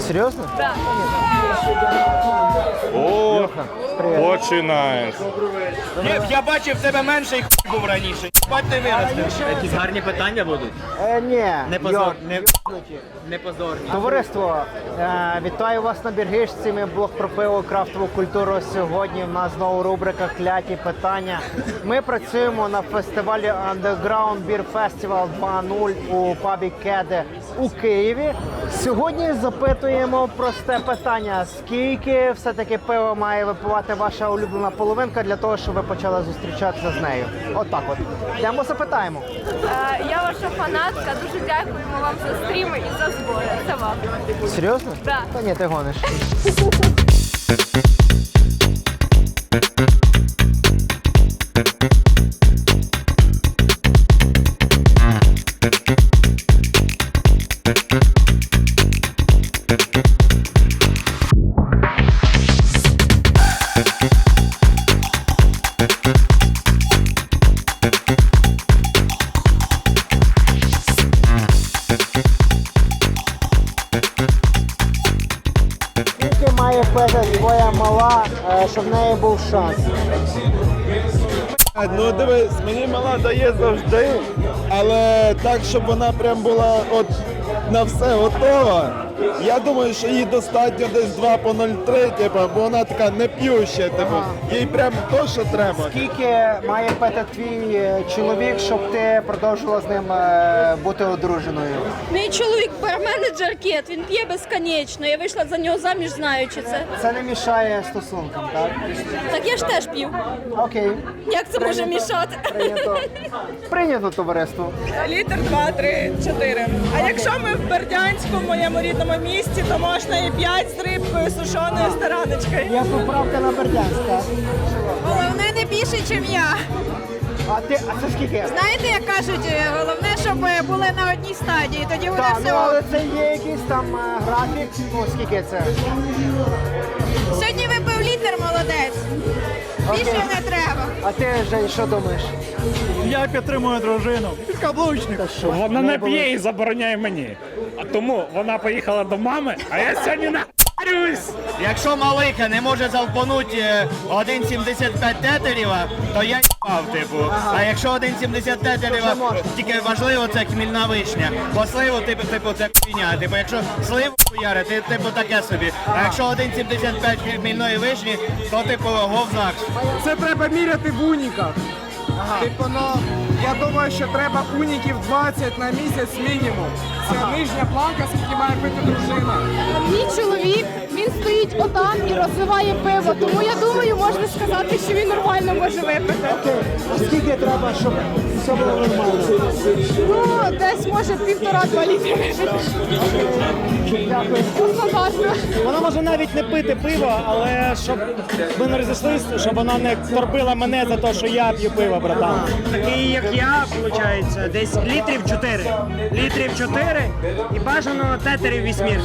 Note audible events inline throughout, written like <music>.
Серйозно? Да. О, починається. Ні, я бачив тебе менший хуй був раніше. Бать ти виростеш. Якісь гарні питання будуть. Е, ні. Не позор, Йо, не, не позорні. Товариство, е, вітаю вас на Біргишці. Ми блог про пиво крафтову культуру. Сьогодні в нас знову рубрика Кляті питання. Ми працюємо на фестивалі Underground Beer Festival 2.0 у пабі Кеде у Києві. Сьогодні запитуємо просте питання: скільки все-таки пива має випивати ваша улюблена половинка для того, щоб ви почали зустрічатися з нею? Отак от. Йдемо запитаємо. Е, Я ваша фанатка. Дуже дякуємо вам за стріми і за збори. Це вам. Серйозно? Да. Та ні, ти гониш. <laughs> має пити твоя мала, е, щоб неї був шанс? Ну дивись, мені мала дає завжди, але так, щоб вона прям була от на все готова. Я думаю, що їй достатньо десь 2 по 0,3, типу, бо вона така не п'юща, типу. Їй прям то, що треба. Скільки має пити твій е, чоловік, щоб ти продовжувала з ним е, бути одруженою? Мій чоловік барменеджер кет, він п'є безконечно. Я вийшла за нього заміж, знаючи це. Це не мішає стосункам, так? Так я ж теж п'ю. Окей. Як це може мішати? Прийнято. Прийнято товариство. Літр, два, три, чотири. А якщо ми в Бердянську, в моєму рідному місті, то можна і п'ять з рибкою, сушоною, з тараночкою. Є поправка на Бердянськ, так? Головне не більше, ніж я. А ти, а це скільки? Знаєте, як кажуть, е, головне, щоб були на одній стадії, тоді буде Так, ну все. але це є якийсь там е, графік. Ну скільки це? Сьогодні випив літр, молодець. Більше не треба. А ти Жень, що думаєш? Я підтримую дружину. Підкаблучник. Вона не п'є і забороняє мені. А тому вона поїхала до мами, а я сьогодні нахарюсь. Якщо малика не може залпонути е, 1,75 тетеріва, то я їбав, типу. А якщо 1,70 тетеріва, тільки важливо це хмільна вишня. Бо сливу, типу, типу, це хуйня. Типу, якщо сливу хуяри, ти типу таке собі. А якщо 1,75 хмільної вишні, то типу говзнак. Це треба міряти в уніках. Типу, ну, я думаю, що треба уніків 20 на місяць мінімум. Це нижня планка, скільки має пити дружина. Мій чоловік він стоїть отам і розвиває пиво. Тому я думаю, можна сказати, що він нормально може випити. Окей. А скільки треба, щоб все було нормально? Ну, десь може півтора-два літри випити. Дякую. Вона може навіть не пити пиво, але щоб ми не розійшлись, щоб вона не торбила мене за те, що я п'ю пиво, братан. Такий, як я, виходить, десь літрів 4. Літрів 4 і бажано тетерів вісьмірки.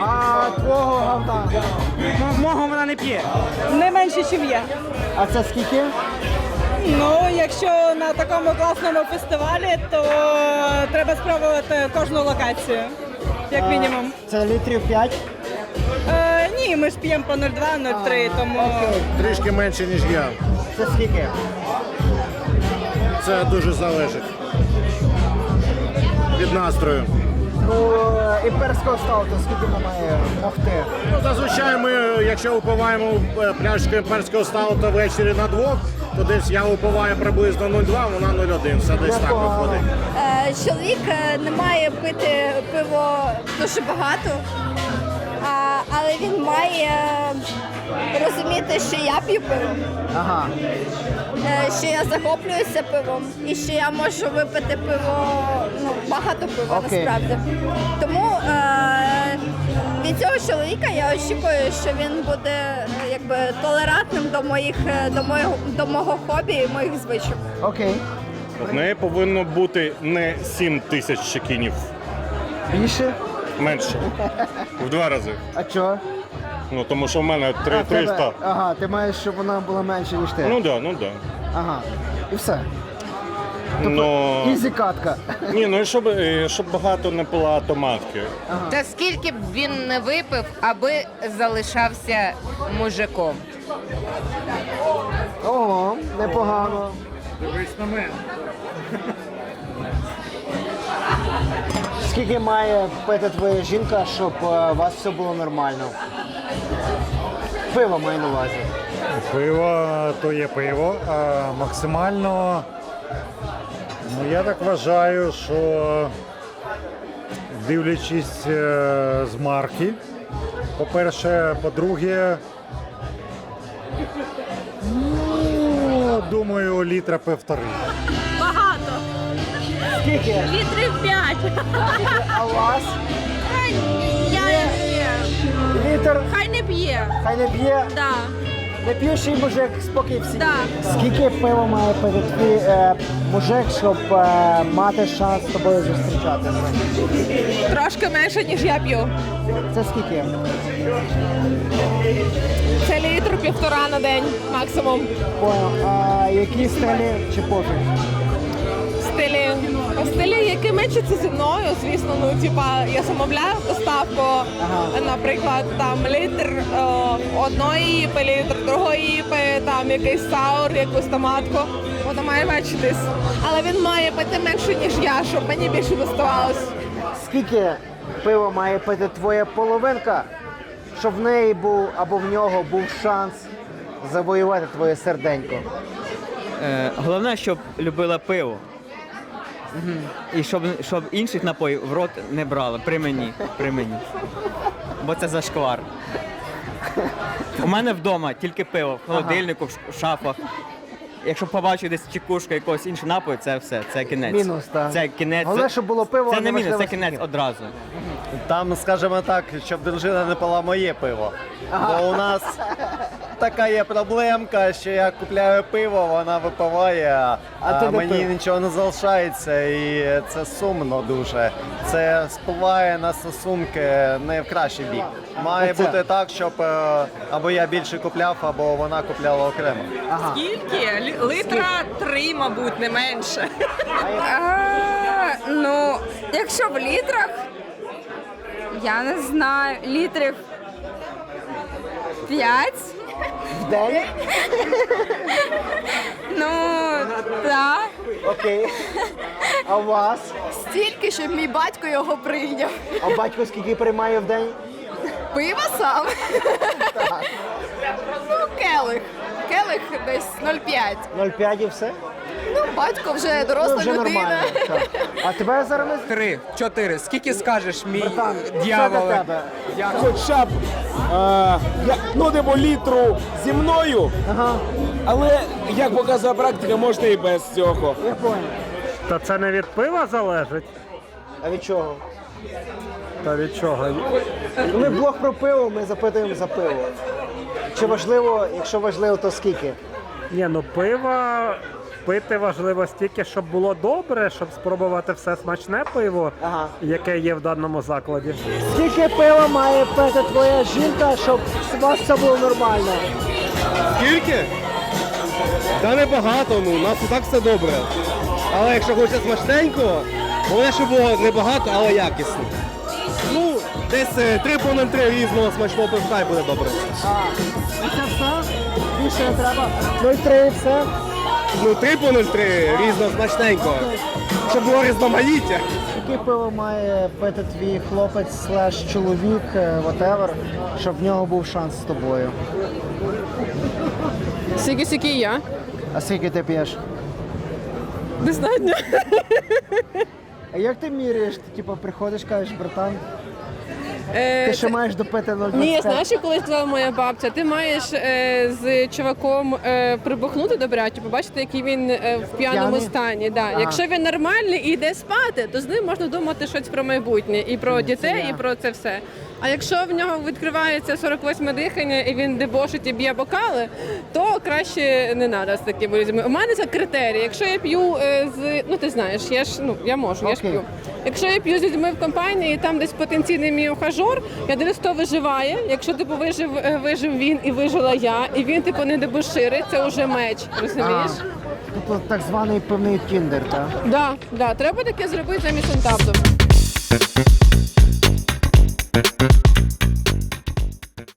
А твого говна? Мо- Мого вона не п'є. Не менше, ніж я. А це скільки? Ну, якщо на такому класному фестивалі, то треба спробувати кожну локацію, як мінімум. Це літрів 5. Е, ні, ми ж п'ємо по 0,2-0,3, тому. Трішки менше, ніж я. Це скільки? Це дуже залежить. Від настрою. Ну, е, імперського стауту, скільки вона має могти? Ну, зазвичай ми, якщо упиваємо е, пляшку імперського стаута ввечері на двох, то десь я упиваю приблизно 0,2, вона 0,1. Все десь так виходить. Е, Чоловік е, не має пити пиво дуже багато, а, але він має розуміти, що я п'ю пиво. Ага. Е, що я захоплююся пивом і що я можу випити пиво, ну багато пива Окей. насправді. Тому е, від цього чоловіка я очікую, що він буде е, якби толерантним до моїх е, до моєго до мого хобі і моїх звичок. Окей. В неї повинно бути не 7 тисяч чекінів, Більше? менше. В два рази. А чого? Ну тому що в мене А, 3, тебе- 300. Ага, ти маєш, щоб вона була менше, ніж ти. Ну да, ну да. Ага. І все. Ну, Ізі катка. ні, ну і щоб, е, щоб багато не пила томатки. Та скільки б він не випив, аби залишався мужиком. Ого, непогано. Дивись на мене. Скільки має пити твоя жінка, щоб е, у вас все було нормально? Пиво маю на увазі. Пиво то є пиво. А максимально, ну я так вважаю, що дивлячись е, з марки, по-перше, по-друге, ну, думаю, літра півтори. Багато. Скільки? Літрів 5. А у вас? Я не п'є. Літр? Хай не п'є. Хай не б'є. Да. Не п'ющий мужик, спокій всі. Да. Скільки пива має твій е, мужик, щоб е, мати шанс з тобою зустрічатися? Трошки менше, ніж я п'ю. Це скільки? Це літр півтора на день максимум. Понял. А які стилі чи пофіг? Стилі. Стилі, які мечаться зі мною, звісно, ну типа я замовляю доставку, наприклад, там літр е, одної іпи, літр другої іпи, там якийсь саур, якусь томатку. Воно має мечитись. Але він має пити менше, ніж я, щоб мені більше доставалось. Скільки пива має пити твоя половинка, щоб в неї був або в нього був шанс завоювати твоє серденько? Е, головне, щоб любила пиво. І щоб, щоб інших напоїв в рот не брала. При мені. При мені. Бо це зашквар. У мене вдома тільки пиво, в холодильнику, в шафах. Якщо побачу десь чекушка якогось іншого напою, це все, це кінець. Мінус, так. Це кінець. Головне, щоб було пиво, Це а не мінус, це кінець скільки. одразу. Там, скажімо так, щоб дружина не пила моє пиво. Бо у нас така є проблемка, що я купляю пиво, вона випиває, а, не мені пив. нічого не залишається, і це сумно дуже. Це спливає на стосунки не в кращий бік. Має Оце. бути так, щоб е, або я більше купляв, або вона купляла окремо. Скільки? Литра три, мабуть, не менше. ну, якщо в літрах, я не знаю, літрів 5. В день? Ну, так. Окей. А у вас? Стільки, щоб мій батько його прийняв. А батько скільки приймає в день? Пиво сам. Ну, келих. Келих десь 0,5. 0,5 і все? Батько вже Ну, доросла вже людина. нормально. Так. А тебе зараз не Три, чотири. Скільки скажеш, мій Братан, це для тебе. Хоча б е, я, ну, типу, літру зі мною, Ага, але як показує практика, можна і без цього. я понял. Та це не від пива залежить? А від чого? Та від чого? Ми блог про пиво, ми запитуємо за пиво. Чи важливо, якщо важливо, то скільки? Ні, ну пиво пити важливо стільки, щоб було добре, щоб спробувати все смачне пиво, Ага. яке є в даному закладі. Скільки пива має пити твоя жінка, щоб у вас все було нормально? Скільки? Та небагато, ну у нас і так все добре. Але якщо хочеться смачненького, головне, щоб було небагато, але якісно. Ну, десь 3 по 0,3 різного смачного пивка і буде добре. А, і це все? Більше не треба? 0,3 і все? Ну, 3 по 0,3 різного смачненького. Щоб було різноманіття. Яке пиво має пити твій хлопець слеш чоловік, е, whatever, щоб в нього був шанс з тобою? Скільки скільки я? А скільки ти п'єш? Достатньо. А як ти міряєш? Ти типу приходиш, кажеш, братан, Е, ти ще маєш допити 0,25? Ні, знаєш, як колись сказала моя бабця, ти маєш е, з чуваком е, прибухнути добряче, побачити, який він е, в п'яному П'яний? стані. Да. Ага. Якщо він нормальний і йде спати, то з ним можна думати щось про майбутнє і про дітей, я. і про це все. А якщо в нього відкривається 48 дихання і він дебошить і б'є бокали, то краще не треба з такими людьми. У мене це критерій. Якщо я п'ю е, з ну ти знаєш, я ж ну я можу, я ж Окей. п'ю. Якщо я п'ю з людьми в компанії, і там десь потенційний мій ухажер, мажор, я дивлюсь, хто виживає. Якщо типу вижив, е, вижив він і вижила я, і він типу не дебоширить, це вже меч. Розумієш? Тобто так званий певний тіндер, так? Да, да, треба таке зробити замість антабду.